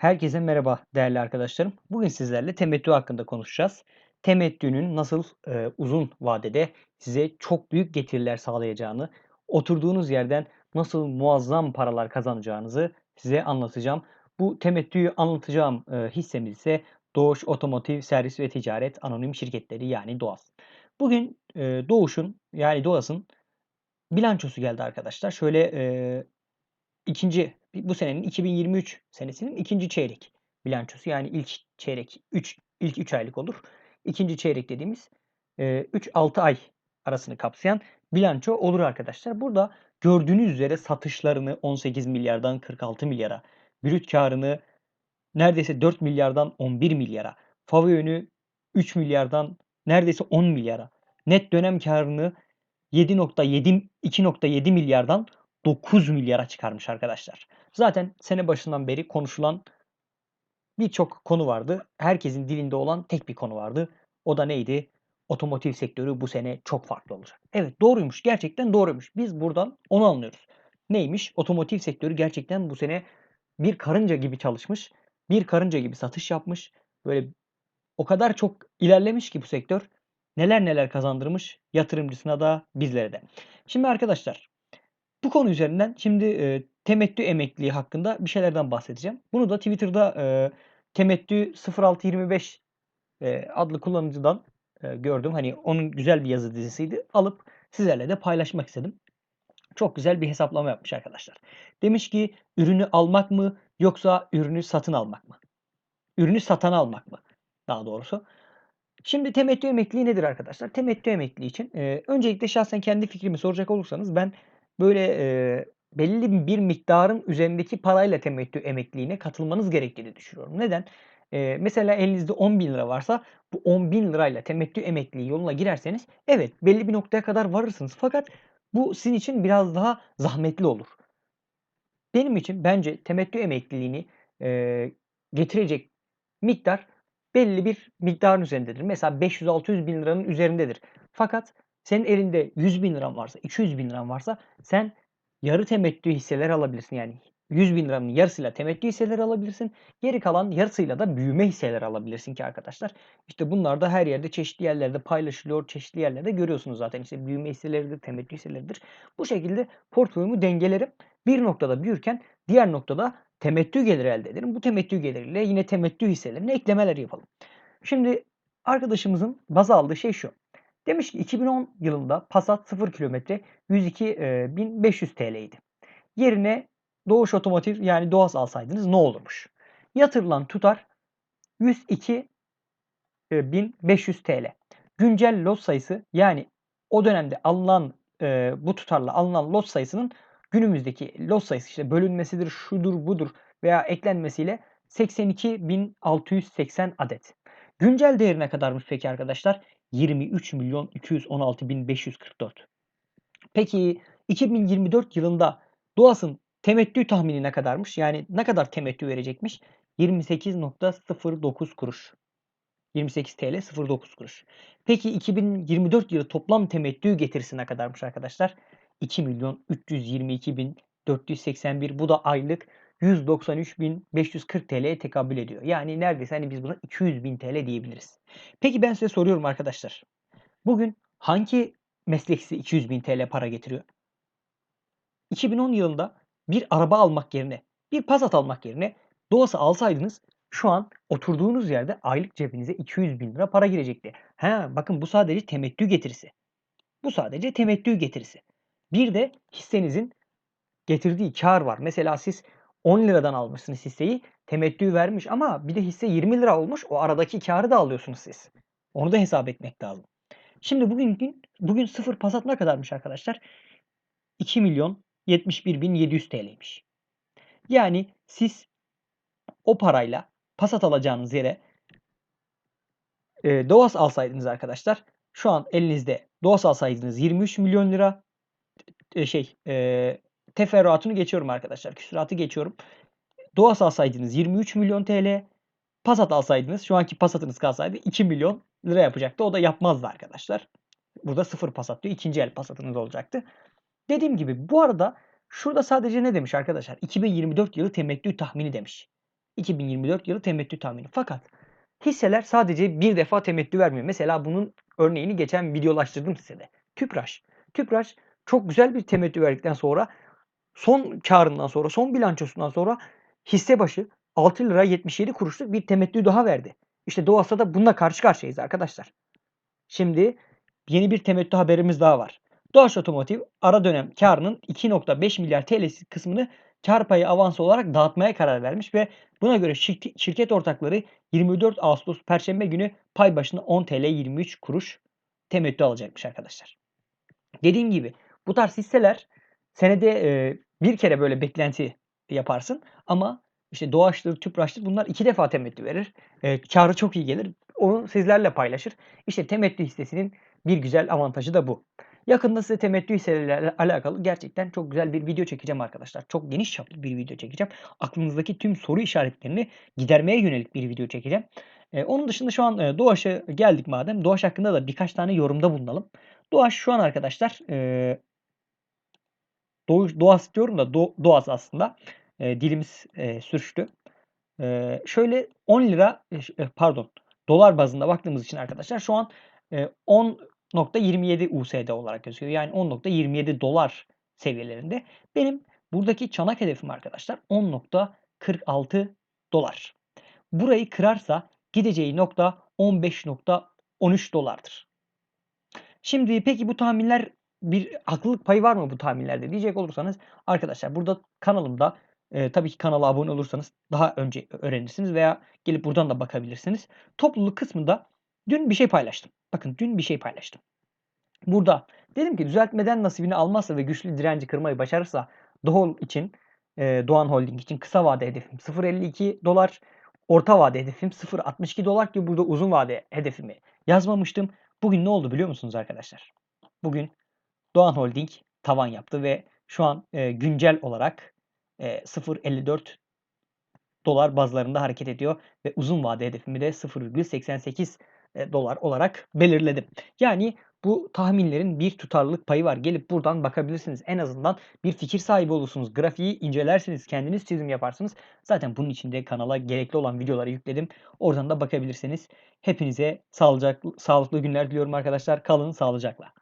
Herkese merhaba değerli arkadaşlarım. Bugün sizlerle temettü hakkında konuşacağız. Temettünün nasıl e, uzun vadede size çok büyük getiriler sağlayacağını, oturduğunuz yerden nasıl muazzam paralar kazanacağınızı size anlatacağım. Bu temettüyü anlatacağım e, hissemiz ise Doğuş Otomotiv Servis ve Ticaret Anonim Şirketleri yani DOAS. Bugün e, Doğuş'un yani DOAS'ın bilançosu geldi arkadaşlar. Şöyle e, ikinci bu senenin 2023 senesinin ikinci çeyrek bilançosu. Yani ilk çeyrek 3 ilk 3 aylık olur. İkinci çeyrek dediğimiz 3-6 ay arasını kapsayan bilanço olur arkadaşlar. Burada gördüğünüz üzere satışlarını 18 milyardan 46 milyara, brüt karını neredeyse 4 milyardan 11 milyara, FAVÖ yönü 3 milyardan neredeyse 10 milyara, net dönem karını 7.7 2.7 milyardan 9 milyara çıkarmış arkadaşlar. Zaten sene başından beri konuşulan birçok konu vardı. Herkesin dilinde olan tek bir konu vardı. O da neydi? Otomotiv sektörü bu sene çok farklı olacak. Evet doğruymuş. Gerçekten doğruymuş. Biz buradan onu anlıyoruz. Neymiş? Otomotiv sektörü gerçekten bu sene bir karınca gibi çalışmış. Bir karınca gibi satış yapmış. Böyle o kadar çok ilerlemiş ki bu sektör. Neler neler kazandırmış yatırımcısına da bizlere de. Şimdi arkadaşlar bu konu üzerinden şimdi e, temettü emekliliği hakkında bir şeylerden bahsedeceğim. Bunu da Twitter'da e, temettü 0625 e, adlı kullanıcıdan e, gördüm. Hani onun güzel bir yazı dizisiydi. Alıp sizlerle de paylaşmak istedim. Çok güzel bir hesaplama yapmış arkadaşlar. Demiş ki ürünü almak mı yoksa ürünü satın almak mı? Ürünü satan almak mı? Daha doğrusu. Şimdi temettü emekliliği nedir arkadaşlar? Temettü emekliliği için e, öncelikle şahsen kendi fikrimi soracak olursanız ben böyle e, belli bir miktarın üzerindeki parayla temettü emekliliğine katılmanız gerektiğini düşünüyorum. Neden? E, mesela elinizde 10 bin lira varsa bu 10 bin lirayla temettü emekliliği yoluna girerseniz evet belli bir noktaya kadar varırsınız. Fakat bu sizin için biraz daha zahmetli olur. Benim için bence temettü emekliliğini e, getirecek miktar belli bir miktarın üzerindedir. Mesela 500-600 bin liranın üzerindedir. Fakat senin elinde 100 bin liran varsa, 200 bin liran varsa sen yarı temettü hisseler alabilirsin. Yani 100 bin liranın yarısıyla temettü hisseleri alabilirsin. Geri kalan yarısıyla da büyüme hisseleri alabilirsin ki arkadaşlar. İşte bunlar da her yerde çeşitli yerlerde paylaşılıyor. Çeşitli yerlerde görüyorsunuz zaten. İşte büyüme hisseleridir, temettü hisseleridir. Bu şekilde portföyümü dengelerim. Bir noktada büyürken diğer noktada temettü geliri elde ederim. Bu temettü geliriyle yine temettü hisselerine eklemeler yapalım. Şimdi arkadaşımızın baz aldığı şey şu. Demiş ki 2010 yılında Passat 0 kilometre 102.500 TL'ydi. Yerine Doğuş Otomotiv yani Doğas alsaydınız ne olurmuş? Yatırılan tutar 102.500 TL. Güncel lot sayısı yani o dönemde alınan e, bu tutarla alınan lot sayısının günümüzdeki lot sayısı işte bölünmesidir, şudur budur veya eklenmesiyle 82.680 adet. Güncel değerine kadarmış peki arkadaşlar? 23 milyon 216 bin 544. Peki 2024 yılında Doğas'ın temettü tahmini ne kadarmış? Yani ne kadar temettü verecekmiş? 28.09 kuruş. 28 TL 09 kuruş. Peki 2024 yılı toplam temettü getirisi ne kadarmış arkadaşlar? 2 milyon 322 bin 481 bu da aylık 193.540 TL'ye tekabül ediyor. Yani neredeyse hani biz buna 200.000 TL diyebiliriz. Peki ben size soruyorum arkadaşlar. Bugün hangi meslek size 200.000 TL para getiriyor? 2010 yılında bir araba almak yerine, bir Passat almak yerine Doğası alsaydınız şu an oturduğunuz yerde aylık cebinize 200 bin lira para girecekti. Ha, bakın bu sadece temettü getirisi. Bu sadece temettü getirisi. Bir de hissenizin getirdiği kar var. Mesela siz 10 liradan almışsınız hisseyi. Temettü vermiş ama bir de hisse 20 lira olmuş. O aradaki karı da alıyorsunuz siz. Onu da hesap etmek lazım. Şimdi bugün bugün sıfır Passat ne kadarmış arkadaşlar? 2 milyon 71 bin 700 TL'ymiş. Yani siz o parayla Passat alacağınız yere e, Doğas alsaydınız arkadaşlar şu an elinizde Doğas alsaydınız 23 milyon lira e, şey e, teferruatını geçiyorum arkadaşlar. Küsuratı geçiyorum. Doğas alsaydınız 23 milyon TL. Passat alsaydınız şu anki Passat'ınız kalsaydı 2 milyon lira yapacaktı. O da yapmazdı arkadaşlar. Burada sıfır Passat diyor. ikinci el Passat'ınız olacaktı. Dediğim gibi bu arada şurada sadece ne demiş arkadaşlar? 2024 yılı temettü tahmini demiş. 2024 yılı temettü tahmini. Fakat hisseler sadece bir defa temettü vermiyor. Mesela bunun örneğini geçen videolaştırdım size de. Tüpraş. Tüpraş çok güzel bir temettü verdikten sonra son karından sonra, son bilançosundan sonra hisse başı 6 lira 77 kuruşluk bir temettü daha verdi. İşte Doğas'ta da bununla karşı karşıyayız arkadaşlar. Şimdi yeni bir temettü haberimiz daha var. Doğaç Otomotiv ara dönem karının 2.5 milyar TL kısmını kar payı avansı olarak dağıtmaya karar vermiş ve buna göre şirket, ortakları 24 Ağustos Perşembe günü pay başına 10 TL 23 kuruş temettü alacakmış arkadaşlar. Dediğim gibi bu tarz hisseler senede bir kere böyle beklenti yaparsın ama işte Doğaç'tır, Tüpraş'tır bunlar iki defa temettü verir. E, karı çok iyi gelir. Onu sizlerle paylaşır. İşte temettü hissesinin bir güzel avantajı da bu. Yakında size temettü hisseleriyle alakalı gerçekten çok güzel bir video çekeceğim arkadaşlar. Çok geniş çaplı bir video çekeceğim. Aklınızdaki tüm soru işaretlerini gidermeye yönelik bir video çekeceğim. Ee, onun dışında şu an e, Doğaç'a geldik madem. Doğaç hakkında da birkaç tane yorumda bulunalım. Doğaç şu an arkadaşlar e, Doğas diyorum da Do, Doğas aslında. E, dilimiz e, sürçtü. E, şöyle 10 lira e, pardon dolar bazında baktığımız için arkadaşlar şu an e, 10.27 USD olarak gözüküyor. Yani 10.27 dolar seviyelerinde. Benim buradaki çanak hedefim arkadaşlar 10.46 dolar. Burayı kırarsa gideceği nokta 15.13 dolardır. Şimdi peki bu tahminler bir haklılık payı var mı bu tahminlerde diyecek olursanız arkadaşlar burada kanalımda e, tabii ki kanala abone olursanız daha önce öğrenirsiniz veya gelip buradan da bakabilirsiniz. Topluluk kısmında dün bir şey paylaştım. Bakın dün bir şey paylaştım. Burada dedim ki düzeltmeden nasibini almazsa ve güçlü direnci kırmayı başarırsa Doğal için e, Doğan Holding için kısa vade hedefim 0.52 dolar. Orta vade hedefim 0.62 dolar ki burada uzun vade hedefimi yazmamıştım. Bugün ne oldu biliyor musunuz arkadaşlar? Bugün Doğan Holding tavan yaptı ve şu an e, güncel olarak e, 0.54 dolar bazlarında hareket ediyor ve uzun vade hedefimi de 0,88 e, dolar olarak belirledim. Yani bu tahminlerin bir tutarlılık payı var. Gelip buradan bakabilirsiniz. En azından bir fikir sahibi olursunuz. Grafiği incelersiniz. Kendiniz çizim yaparsınız. Zaten bunun için de kanala gerekli olan videoları yükledim. Oradan da bakabilirsiniz. Hepinize sağlıcaklı, sağlıklı günler diliyorum arkadaşlar. Kalın sağlıcakla.